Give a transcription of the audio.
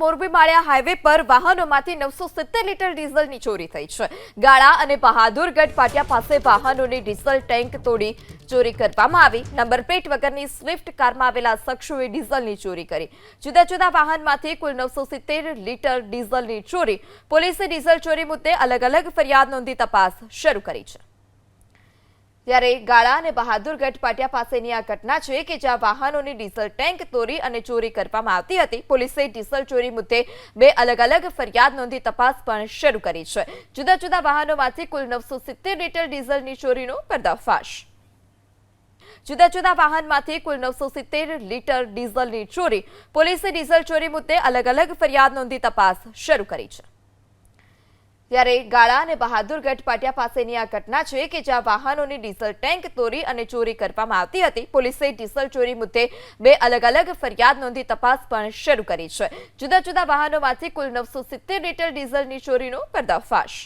મોરબી માળિયા highway પર વાહનોમાંથી નવસો સિત્તેર લીટર ડીઝલની ચોરી થઈ છે. ગાળા અને બહાદુરગઢ પાટિયા પાસે વાહનોની ડીઝલ ટેન્ક તોડી ચોરી કરવામાં આવી. નંબર પ્લેટ વગરની સ્વિફ્ટ કારમાં આવેલા શખ્સોએ ડીઝલની ચોરી કરી. જુદા જુદા વાહનમાંથી કુલ નવસો સિત્તેર લીટર ડીઝલની ચોરી. પોલીસે ડીઝલ ચોરી મુદ્દે અલગ અલગ ફરિયાદ નોંધી તપાસ શરૂ કરી છે. ત્યારે ગાળા અને બહાદુરગઢ પાટિયા પાસેની આ ઘટના છે કે જ્યાં વાહનોની ડીઝલ ટેન્ક તોડી અને ચોરી કરવામાં આવતી હતી. પોલીસે ડીઝલ ચોરી મુદ્દે બે અલગ અલગ ફરિયાદ નોંધી તપાસ પણ શરૂ કરી છે. જુદા જુદા વાહનોમાંથી કુલ નવસો સિત્તેર લીટર ડીઝલની ચોરીનો પર્દાફાશ. જુદા જુદા વાહનમાંથી કુલ નવસો સિત્તેર લીટર ડીઝલની ચોરી. પોલીસે ડીઝલ ચોરી મુદ્દે અલગ અલગ ફરિયાદ નોંધી તપાસ શરૂ કરી છે. ત્યારે ગાળા અને બહાદુરગઢ પાટિયા પાસેની આ ઘટના છે કે જ્યાં વાહનોની ડીઝલ ટેન્ક તોરી અને ચોરી કરવામાં આવતી હતી. પોલીસે ડીઝલ ચોરી મુદ્દે બે અલગ અલગ ફરિયાદ નોંધી તપાસ પણ શરૂ કરી છે. જુદા જુદા વાહનોમાંથી કુલ નવસો સિત્તેર લીટર ડીઝલની ચોરીનો પર્દાફાશ.